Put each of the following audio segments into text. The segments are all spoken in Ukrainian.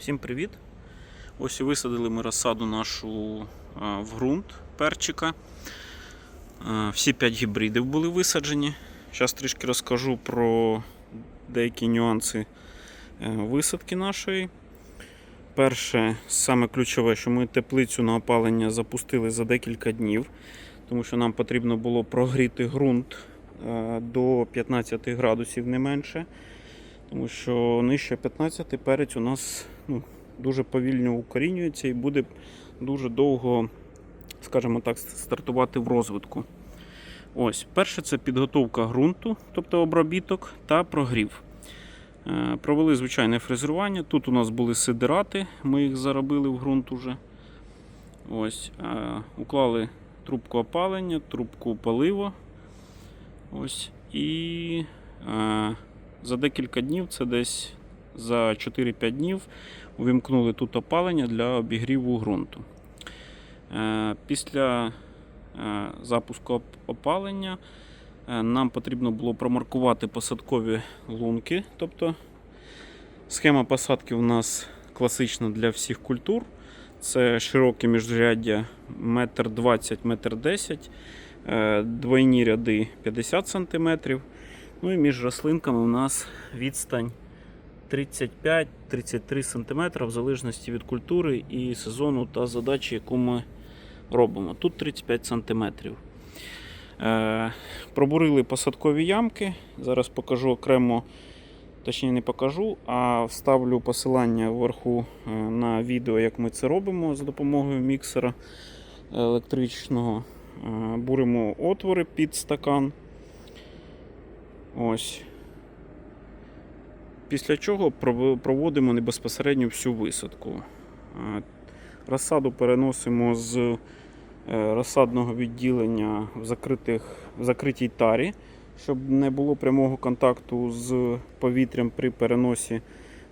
Всім привіт! Ось і висадили ми розсаду нашу в ґрунт перчика. Всі 5 гібридів були висаджені. Зараз трішки розкажу про деякі нюанси е, висадки нашої. Перше, саме ключове, що ми теплицю на опалення запустили за декілька днів, тому що нам потрібно було прогріти ґрунт е, до 15 градусів не менше. Тому що нижче 15 перець у нас ну, дуже повільно укорінюється і буде дуже довго, скажімо так, стартувати в розвитку. Ось, перше це підготовка ґрунту, тобто обробіток та прогрів. Е, Провели звичайне фрезерування. Тут у нас були сидирати, ми їх заробили в ґрунт уже. Ось, е, уклали трубку опалення, трубку полива. Ось, і е, за декілька днів, це десь за 4-5 днів, увімкнули тут опалення для обігріву ґрунту. Е, Після е, запуску опалення е, нам потрібно було промаркувати посадкові лунки. Тобто схема посадки у нас класична для всіх культур. Це широке міжряддя 1,20 1,10 м, двойні ряди 50 см. Ну і між рослинками у нас відстань 35-33 см в залежності від культури і сезону та задачі, яку ми робимо. Тут 35 см. Е, пробурили посадкові ямки. Зараз покажу окремо, точніше не покажу, а вставлю посилання вверху е, на відео, як ми це робимо за допомогою міксера електричного. Е, буримо отвори під стакан. Ось. Після чого проводимо не безпосередньо всю висадку. Розсаду переносимо з е, розсадного відділення в, закритих, в закритій тарі, щоб не було прямого контакту з повітрям при переносі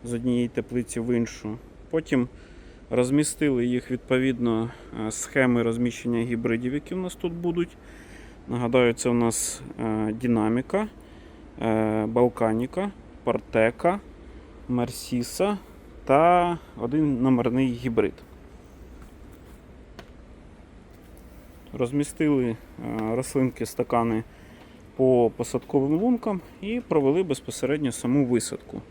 з однієї теплиці в іншу. Потім розмістили їх відповідно е, схеми розміщення гібридів, які у нас тут будуть. Нагадаю, це у нас е, динаміка, балканіка, партека, мерсіса та один номерний гібрид. Розмістили е, рослинки, стакани по посадковим лункам і провели безпосередньо саму висадку.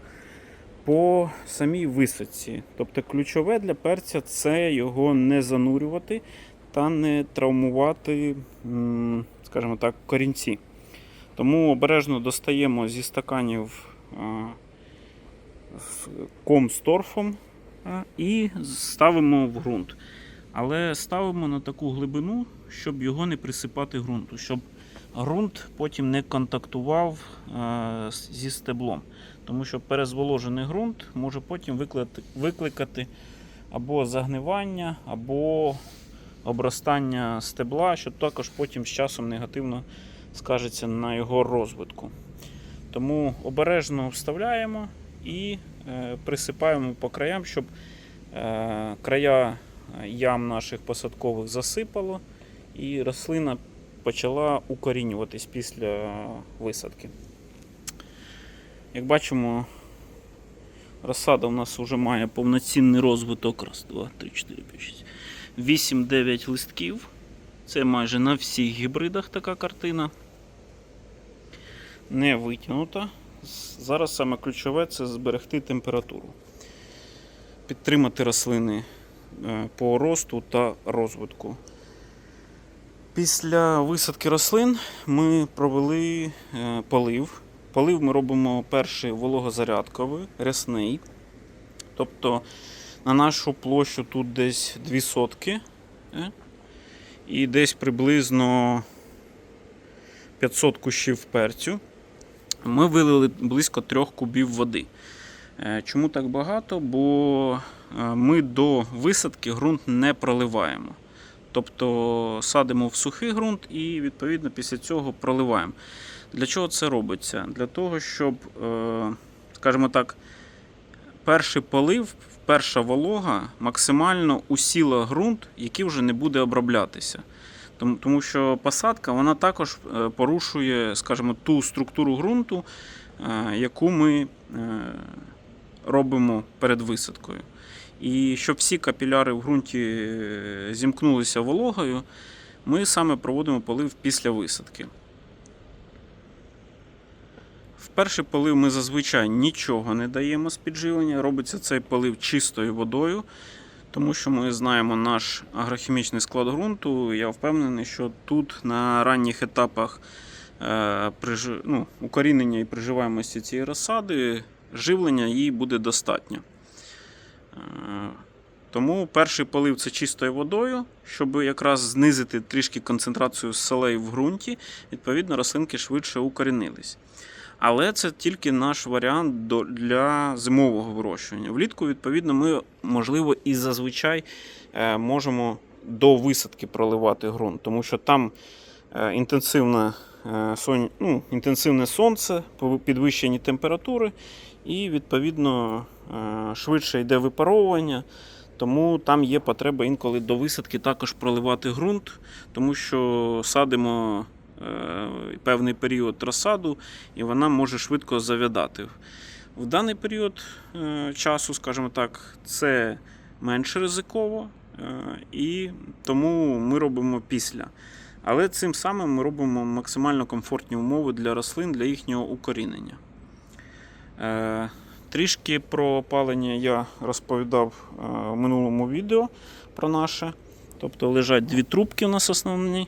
По самій висадці. Тобто ключове для перця це його не занурювати та не травмувати, скажімо так, корінці. Тому обережно достаємо зі стаканів ком з торфом і ставимо в ґрунт. Але ставимо на таку глибину, щоб його не присипати ґрунту, щоб ґрунт потім не контактував зі стеблом. Тому що перезволожений ґрунт може потім викликати або загнивання, або обростання стебла, що також потім з часом негативно скажеться на його розвитку. Тому обережно вставляємо і е, присипаємо по краям, щоб е, края ям наших посадкових засипало і рослина почала укорінюватись після висадки. Як бачимо, розсада у нас вже має повноцінний розвиток. Раз, два, три, чотири, п'ять, шість. 8-9 листків. Це майже на всіх гібридах така картина. Не витягнута. Зараз саме ключове це зберегти температуру. Підтримати рослини е, по росту та розвитку. Після висадки рослин ми провели е, полив. Полив ми робимо перший вологозарядковий, рясний. Тобто на нашу площу тут десь 2 сотки. е, І десь приблизно 500 кущів перцю. Ми вилили близько 3 кубів води. Е, Чому так багато? Бо е, ми до висадки ґрунт не проливаємо. Тобто садимо в сухий ґрунт і відповідно після цього проливаємо. Для чого це робиться? Для того, щоб, е, скажімо так, перший полив, перша волога максимально усіла ґрунт, який вже не буде оброблятися. Тому, що посадка вона також е, порушує, скажімо, ту структуру ґрунту, е, яку ми е, робимо перед висадкою. І щоб всі капіляри в ґрунті зімкнулися вологою, ми саме проводимо полив після висадки. В перший полив ми зазвичай нічого не даємо з підживлення. Робиться цей полив чистою водою, тому що ми знаємо наш агрохімічний склад ґрунту. Я впевнений, що тут на ранніх етапах е, ну, укорінення і приживаємості цієї розсади, живлення їй буде достатньо. Е, Тому перший полив це чистою водою, щоб якраз знизити трішки концентрацію солей в ґрунті, відповідно, рослинки швидше укорінились. Але це тільки наш варіант для зимового вирощування. Влітку, відповідно, ми, можливо, і зазвичай е, можемо до висадки проливати ґрунт, тому що там е, інтенсивна, е, сон... ну, інтенсивне сонце, підвищені температури, і, відповідно, е, швидше йде випаровування. Тому там є потреба інколи до висадки також проливати ґрунт, тому що садимо певний період розсаду, і вона може швидко завядати. В даний період е, часу, скажімо так, це менш ризиково, е, і тому ми робимо після. Але цим самим ми робимо максимально комфортні умови для рослин для їхнього укорінення. Е, Трішки про опалення я розповідав е, в минулому відео про наше. Тобто лежать дві трубки у нас основні,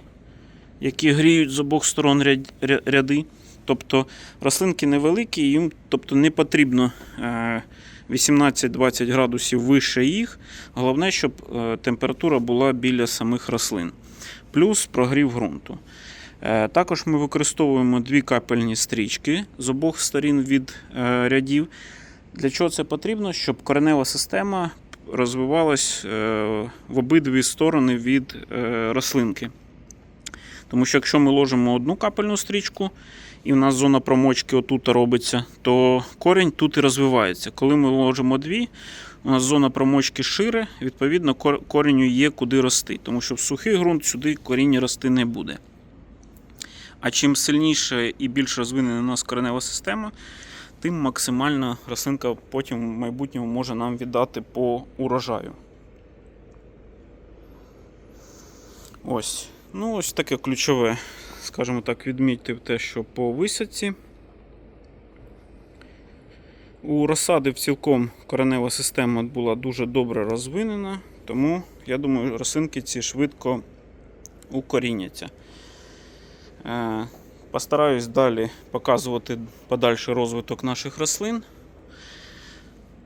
які гріють з обох сторон ряд- ряди. Тобто рослинки невеликі, їм тобто, не потрібно е, 18-20 градусів вище їх. Головне, щоб е, температура була біля самих рослин. Плюс прогрів ґрунту. Е, Також ми використовуємо дві капельні стрічки з обох сторін від е, рядів. Для чого це потрібно? Щоб коренева система розвивалась е, в обидві сторони від е, рослинки. Тому що якщо ми ложимо одну капельну стрічку, і в нас зона промочки отут робиться, то корінь тут і розвивається. Коли ми ложимо дві, у нас зона промочки шире, відповідно, кор- кореню є куди рости. Тому що в сухий ґрунт сюди коріння рости не буде. А чим сильніше і більш розвинена у нас коренева система, тим максимально рослинка потім в майбутньому може нам віддати по урожаю. Ось. Ну, ось таке ключове, скажімо так, відмітив те, що по висадці. У розсади цілком коренева система була дуже добре розвинена, тому я думаю, рослинки ці швидко укоріняться. Е, Постараюсь далі показувати подальший розвиток наших рослин.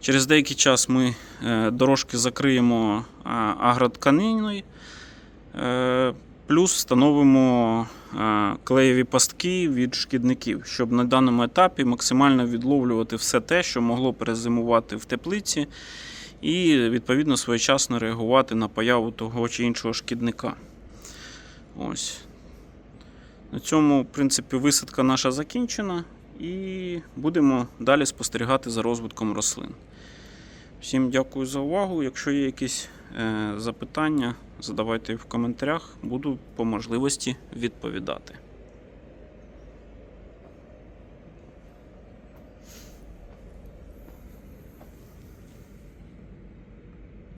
Через деякий час ми е, дорожки закриємо агротканиною, е, плюс встановимо е, клеєві пастки від шкідників, щоб на даному етапі максимально відловлювати все те, що могло перезимувати в теплиці, і відповідно своєчасно реагувати на появу того чи іншого шкідника. Ось. На цьому, в принципі, висадка наша закінчена, і будемо далі спостерігати за розвитком рослин. Всім дякую за увагу. Якщо є якісь е, запитання, задавайте в коментарях, буду по можливості відповідати.